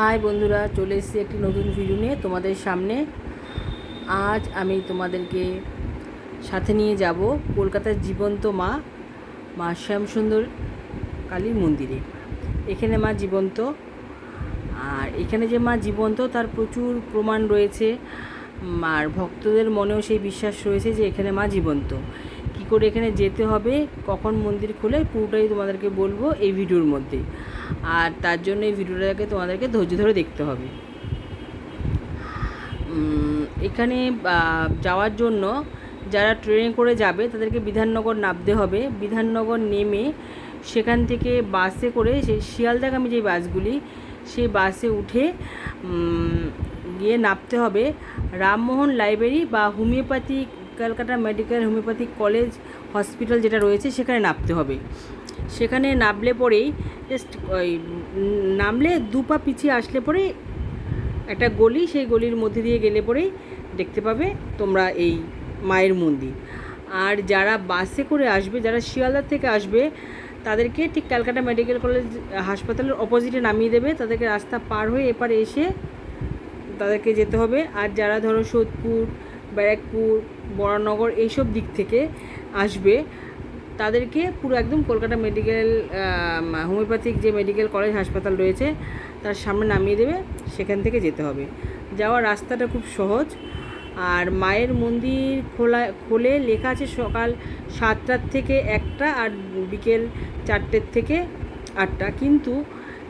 High বন্ধুরা, চলে এসেছি একটি নতুন ভিডিও নিয়ে তোমাদের সামনে। আজ আমি তোমাদেরকে সাথে নিয়ে যাব কলকাতার জীবন্ত মা মা শ্যামসুন্দর কালীর মন্দিরে। এখানে মা জীবন্ত, আর এখানে যে মা জীবন্ত, তার প্রচুর প্রমাণ রয়েছে। আর ভক্তদের মনেও সেই বিশ্বাস রয়েছে যে এখানে মা জীবন্ত। কী করে এখানে যেতে হবে, কখন মন্দির খোলে, পুরোটাই তোমাদেরকে বলব এই ভিডিওর মধ্যে। আর তার জন্য এই ভিডিওটাকে তোমাদেরকে ধৈর্য ধরে দেখতে হবে। এখানে যাওয়ার জন্য যারা ট্রেনে করে যাবে, তাদেরকে বিধাননগর নামতে হবে। বিধাননগর নেমে সেখান থেকে বাসে করে সেই শিয়ালদাগামী যে বাসগুলি, সেই বাসে উঠে গিয়ে নামতে হবে। রামমোহন লাইব্রেরি বা homeopathy Calcutta medical homeopathic college hospital যেটা রয়েছে, সেখানে নামতে হবে। সেখানে নামলে পরেই জাস্ট ওই নামলে দু পা পিছিয়ে আসলে পরেই একটা গলি, সেই গলির মধ্যে দিয়ে গেলে পরেই দেখতে পাবে তোমরা এই মায়ের মন্দির। আর যারা বাসে করে আসবে, যারা শিয়ালদার থেকে আসবে, তাদেরকে ঠিক ক্যালকাটা মেডিকেল কলেজ হাসপাতালের অপোজিটে নামিয়ে দেবে। তাদেরকে রাস্তা পার হয়ে এপারে এসে তাদেরকে যেতে হবে। আর যারা ধরো সোদপুর, ব্যারাকপুর, বরানগর এইসব দিক থেকে আসবে তাদেরকে পুরো একদম কলকাতা মেডিকেল হোমিওপ্যাথিক যে মেডিকেল কলেজ হাসপাতাল রয়েছে, তার সামনে নামিয়ে দেবে, সেখান থেকে যেতে হবে। যাওয়ার রাস্তাটা খুব সহজ। আর মায়ের মন্দির খোলা, খোলে লেখা আছে সকাল সাতটার থেকে একটা আর বিকেল চারটের থেকে আটটা। কিন্তু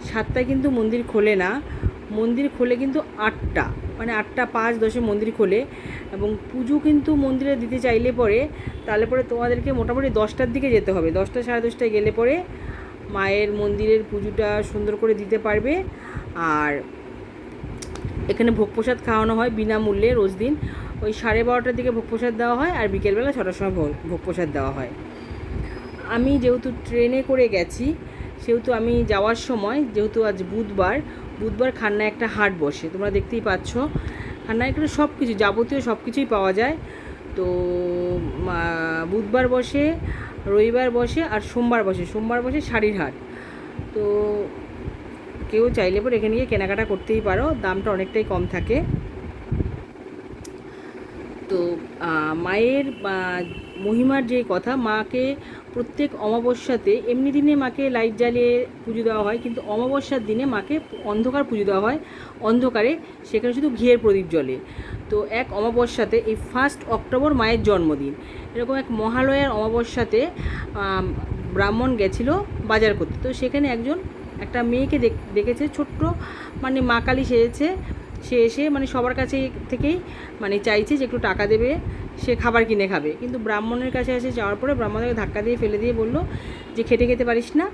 সাতটায় কিন্তু মন্দির খোলে না। মন্দির খোলে কিন্তু আটটা মানে আটটা পাঁচ দশে মন্দির খোলে। এবং পুজো কিন্তু মন্দিরে দিতে চাইলে পরে, তাহলে পরে তোমাদেরকে মোটামুটি দশটার দিকে যেতে হবে। দশটা সাড়ে দশটায় গেলে পরে মায়ের মন্দিরের পুজোটা সুন্দর করে দিতে পারবে। আর এখানে ভোগ প্রসাদ খাওয়ানো হয় বিনামূল্যে রোজ দিন। ওই সাড়ে বারোটার দিকে ভোগ প্রসাদ দেওয়া হয় আর বিকেলবেলা ছটার সময় ভোগ ভোগ প্রসাদ দেওয়া হয়। আমি যেহেতু ট্রেনে করে গেছি, সেহেতু আমি যাওয়ার সময়, যেহেতু আজ বুধবার বুধবার খান্নায় একটা হাট বসে, তোমরা দেখতেই পাচ্ছ। খান্নায় এখানে সব কিছু যাবতীয় সব কিছুই পাওয়া যায়। তো বুধবার বসে, রবিবার বসে আর সোমবার বসে। সোমবার বসে শাড়ির হাট। তো, কেউ চাইলে পরে এখানে গিয়ে কেনাকাটা করতেই পারো, দামটা অনেকটাই কম থাকে। তো মায়ের মহিমার যে কথা, মাকে প্রত্যেক অমাবস্যাতে, এমনি দিনে মাকে লাইট জ্বালিয়ে পুজো দেওয়া হয়, কিন্তু অমাবস্যার দিনে মাকে অন্ধকার পুজো দেওয়া হয়। অন্ধকারে সেখানে শুধু ঘিয়ের প্রদীপ জ্বলে। তো এক অমাবস্যাতে, এই ফার্স্ট অক্টোবর মায়ের জন্মদিন। এরকম এক মহালয়ার অমাবস্যাতে ব্রাহ্মণ গেছিল বাজার করতে। তো সেখানে একজন, একটা মেয়েকে দেখ- দেখেছে, ছোট্ট মানে মা কালী সেজেছে। সে এসে মানে সবার কাছে থেকেই মানে চাইছে যে একটু টাকা দেবে, সে খাবার কিনে খাবে। কিন্তু ব্রাহ্মণের কাছে এসে যাওয়ার পরে ব্রাহ্মণকে ধাক্কা দিয়ে ফেলে দিয়ে বলল, যে খেটে খেতে পারিস না।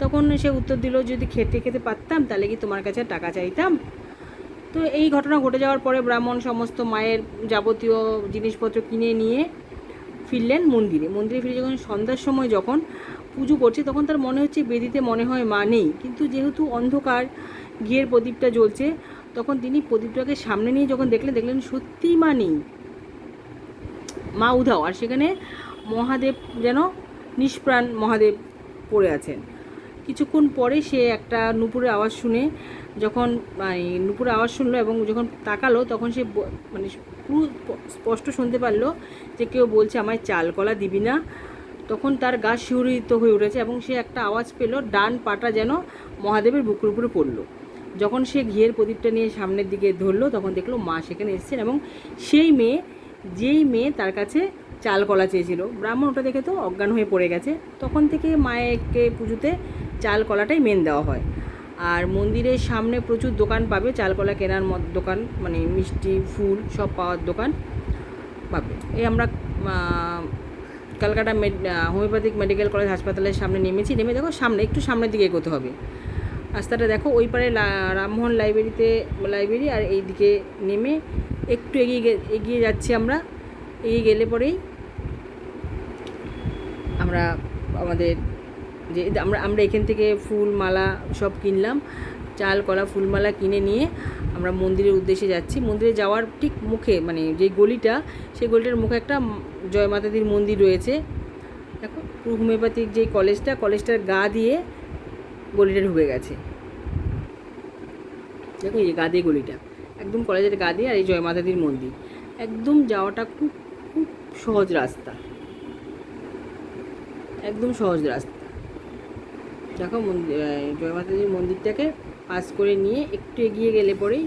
তখন সে উত্তর দিল, যদি খেতে খেতে পারতাম তাহলে কি তোমার কাছে টাকা চাইতাম? তো এই ঘটনা ঘটে যাওয়ার পরে ব্রাহ্মণ সমস্ত মায়ের যাবতীয় জিনিসপত্র কিনে নিয়ে ফিরলেন মন্দিরে। মন্দিরে ফিরে যখন সন্ধ্যার সময় যখন পুজো করছে, তখন তার মনে হচ্ছে বেদিতে মনে হয় মা নেই। কিন্তু যেহেতু অন্ধকার ঘিয়ের প্রদীপটা জ্বলছে তখন তিনি প্রদীপটাকে সামনে নিয়ে যখন দেখলেন দেখলেন সত্যিই মা নেই। মা উধাও। আর সেখানে মহাদেব যেন নিষ্প্রাণ মহাদেব পড়ে আছেন। কিছুক্ষণ পরে সে একটা নুপুরের আওয়াজ শুনে যখন মানে নুপুরের আওয়াজ শুনলো এবং যখন তাকালো, তখন সে মানে পুরো স্পষ্ট শুনতে পারল যে কেউ বলছে, আমায় চাল কলা দিবি না? তখন তার গা শিহরিত হয়ে উঠেছে এবং সে একটা আওয়াজ পেল, ডান পাটা যেন মহাদেবের বুকুর উপরে পড়ল। যখন সে ঘিয়ের প্রদীপটা নিয়ে সামনের দিকে ধরলো, তখন দেখল মা সেখানে এসেছেন এবং সেই মেয়ে, যেই মেয়ে তার কাছে চাল কলা চেয়েছিল। ব্রাহ্মণ ওটা দেখে তো অজ্ঞান হয়ে পড়ে গেছে। তখন থেকে মায়েরকে পুজোতে চাল কলাটাই মেন দেওয়া হয়। আর মন্দিরের সামনে প্রচুর দোকান পাবে, চাল কলা কেনার মত দোকান মানে মিষ্টি, ফুল সব পাওয়ার দোকান পাবে। এই আমরা Kolkata med homeopathic medical college হাসপাতালের সামনে নেমেছি। নেমে দেখো সামনে, একটু সামনের দিকে এগোতে হবে। রাস্তাটা দেখো, ওই পারে রামমোহন লাইব্রেরিতে, লাইব্রেরি আর এই দিকে নেমে একটু এগিয়ে এগিয়ে যাচ্ছি আমরা। এগিয়ে গেলে পরেই আমরা আমাদের যে, আমরা আমরা এখান থেকে ফুল মালা সব কিনলাম। চাল, কলা, ফুলমালা কিনে নিয়ে আমরা মন্দিরের উদ্দেশ্যে যাচ্ছি। মন্দিরে যাওয়ার ঠিক মুখে মানে যে গলিটা, সেই গলিটার মুখে একটা জয় মাতাদির মন্দির রয়েছে। দেখো হোমিওপ্যাথিক যে কলেজটা, কলেজটার গা দিয়ে গলিটা ঢুকে গেছে। দেখো এই যে গাদে গলিটা। একদম কলেজের গাদে আর এই জয় মাতাদির মন্দির। একদম যাওয়াটা খুব খুব সহজ রাস্তা। একদম সহজ রাস্তা। দেখো মন্দির জয় মাতাজির মন্দিরটাকে পাস করে নিয়ে একটু এগিয়ে গেলে পরেই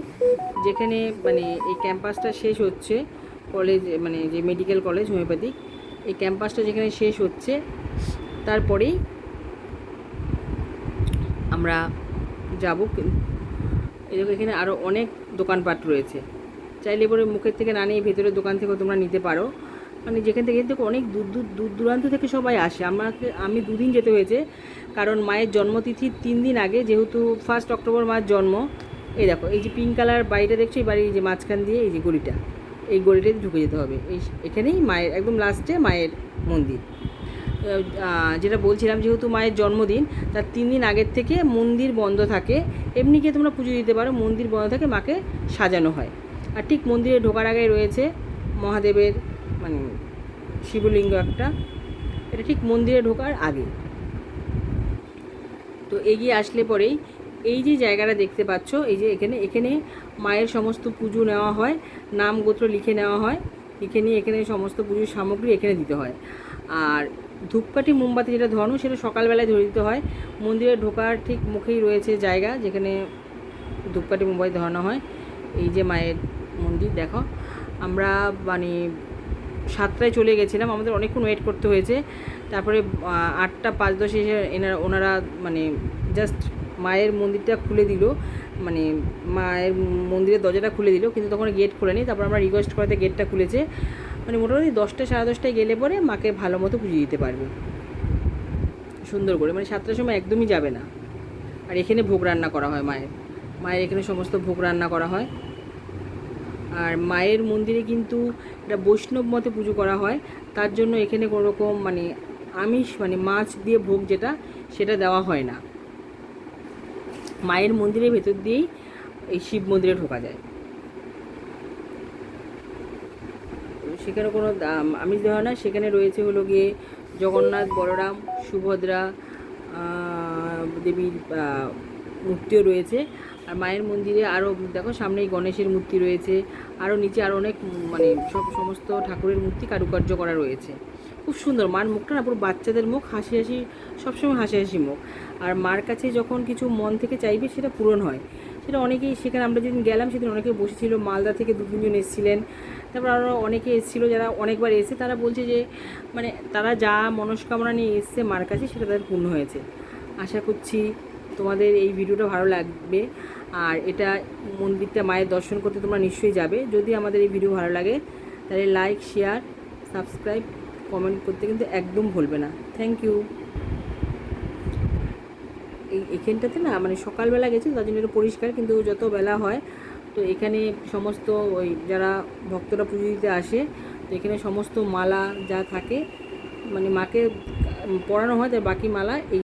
যেখানে মানে এই ক্যাম্পাসটা শেষ হচ্ছে, কলেজ মানে যে মেডিকেল কলেজ, হোমিওপ্যাথিক, এই ক্যাম্পাসটা যেখানে শেষ হচ্ছে, তারপরেই আমরা যাব এরকম এখানে আরও অনেক দোকানপাট রয়েছে। চাইলে পরে মুখের থেকে না নিয়ে ভেতরের দোকান থেকেও তোমরা নিতে পারো। মানে যেখান থেকে থেকে অনেক দূর দূর দূর দূরান্ত থেকে সবাই আসে। আমাকে আমি দুদিন যেতে হয়েছে, কারণ মায়ের জন্মতিথির তিন দিন আগে, যেহেতু ফার্স্ট অক্টোবর মায়ের জন্ম। এই দেখো, এই যে পিঙ্ক কালার বাড়িটা দেখছ? এই বাড়ির যে মাঝখান দিয়ে, এই যে গলিটা। এই গলিটাতে ঢুকে যেতে হবে। এই এখানেই মায়ের একদম লাস্টে মায়ের মন্দির। যেটা বলছিলাম যেহেতু মায়ের জন্মদিন, তার তিন দিন আগের থেকে মন্দির বন্ধ থাকে। এমনি গিয়ে তোমরা পুজো দিতে পারো, মন্দির বন্ধ থাকে, মাকে সাজানো হয়। আর ঠিক মন্দিরে ঢোকার আগে রয়েছে মহাদেবের মানে শিবলিঙ্গ একটা। এটা ঠিক মন্দিরে ঢোকার আগে। তো এগিয়ে আসলে পরেই এই যে জায়গাটা দেখতে পাচ্ছ, এই যে এখানে এখানে মায়ের সমস্ত পুজো নেওয়া হয়, নাম গোত্র লিখে নেওয়া হয়। লিখে নিয়ে এখানে সমস্ত পুজোর সামগ্রী এখানে দিতে হয়। আর ধূপকাঠি মোমবাতি যেটা ধরানো, সেটা সকালবেলায় ধরে দিতে হয়। মন্দিরে ঢোকার ঠিক মুখেই রয়েছে জায়গা, যেখানে ধূপকাঠি মোমবাতি ধরানো হয়। এই যে মায়ের মন্দির, দেখো। আমরা মানে সাতটায় চলে গেছিলাম, আমাদের অনেকক্ষণ ওয়েট করতে হয়েছে। তারপরে আটটা পাঁচ দশে এসে এনারা, ওনারা মানে জাস্ট মায়ের মন্দিরটা খুলে দিল। মানে মায়ের মন্দিরের দরজাটা খুলে দিল, কিন্তু তখন গেট খোলেনি। তারপর আমরা রিকোয়েস্ট করাতে গেটটা খুলেছে। মানে মোটামুটি দশটা, সাড়ে দশটায় গেলে পরে মাকে ভালো মতো পুজো দিতে পারবে। সুন্দর করে মানে সাতটার সময় একদমই যাবে না। আর এখানে ভোগ রান্না করা হয় মায়ের। মায়ের এখানে সমস্ত ভোগ রান্না করা হয়। আর মায়ের মন্দিরে কিন্তু এটা বৈষ্ণব মতে পুজো করা হয়। তার জন্য এখানে কোনো রকম মানে আমিষ মানে মাছ দিয়ে ভোগ যেটা, সেটা দেওয়া হয় না। মায়ের মন্দিরের ভেতর দিয়েই এই শিব মন্দিরে ঢোকা যায় তো সেখানে কোনো আমিষ দেওয়া না, সেখানে রয়েছে হলো গিয়ে জগন্নাথ, বলরাম, সুভদ্রা দেবীর মূর্তিও রয়েছে। আর মায়ের মন্দিরে আরও দেখো সামনেই গণেশের মূর্তি রয়েছে। আরও নিচে আরও অনেক মানে সব সমস্ত ঠাকুরের মূর্তি কারুকার্য করা রয়েছে। খুব সুন্দর, মার মুখটা না পুরো বাচ্চাদের মুখ, হাসি হাসি, সবসময় হাসি হাসি মুখ। আর মার কাছে যখন কিছু মন থেকে চাইবে, সেটা পূরণ হয়। সেটা অনেকেই, সেখানে আমরা যেদিন গেলাম, সেদিন অনেকে বসেছিল, মালদা থেকে দু তিনজন এসেছিলেন। তারপর আরও অনেকে এসেছিল যারা অনেকবার এসে তারা বলছে যে মানে তারা যা মনস্কামনা নিয়ে এসছে মার কাছে সেটা তাদের পূর্ণ হয়েছে। আশা করছি তোমাদের এই ভিডিওটা ভালো লাগবে। আর এটা মন্দিরটা মায়ের দর্শন করতে তোমরা নিশ্চয়ই যাবে। যদি আমাদের এই ভিডিও ভালো লাগে, তাহলে লাইক শেয়ার সাবস্ক্রাইব কমেন্ট করতে কিন্তু একদম ভুলবে না। থ্যাংক ইউ এই এখানটাতে না মানে সকালবেলা গেছে, তার জন্য একটু পরিষ্কার, কিন্তু যত বেলা হয় তো এখানে সমস্ত ওই যারা ভক্তরা পুজো দিতে আসে, তো এখানে সমস্ত মালা যা থাকে মানে মাকে পড়ানো হয়, তার বাকি মালা এই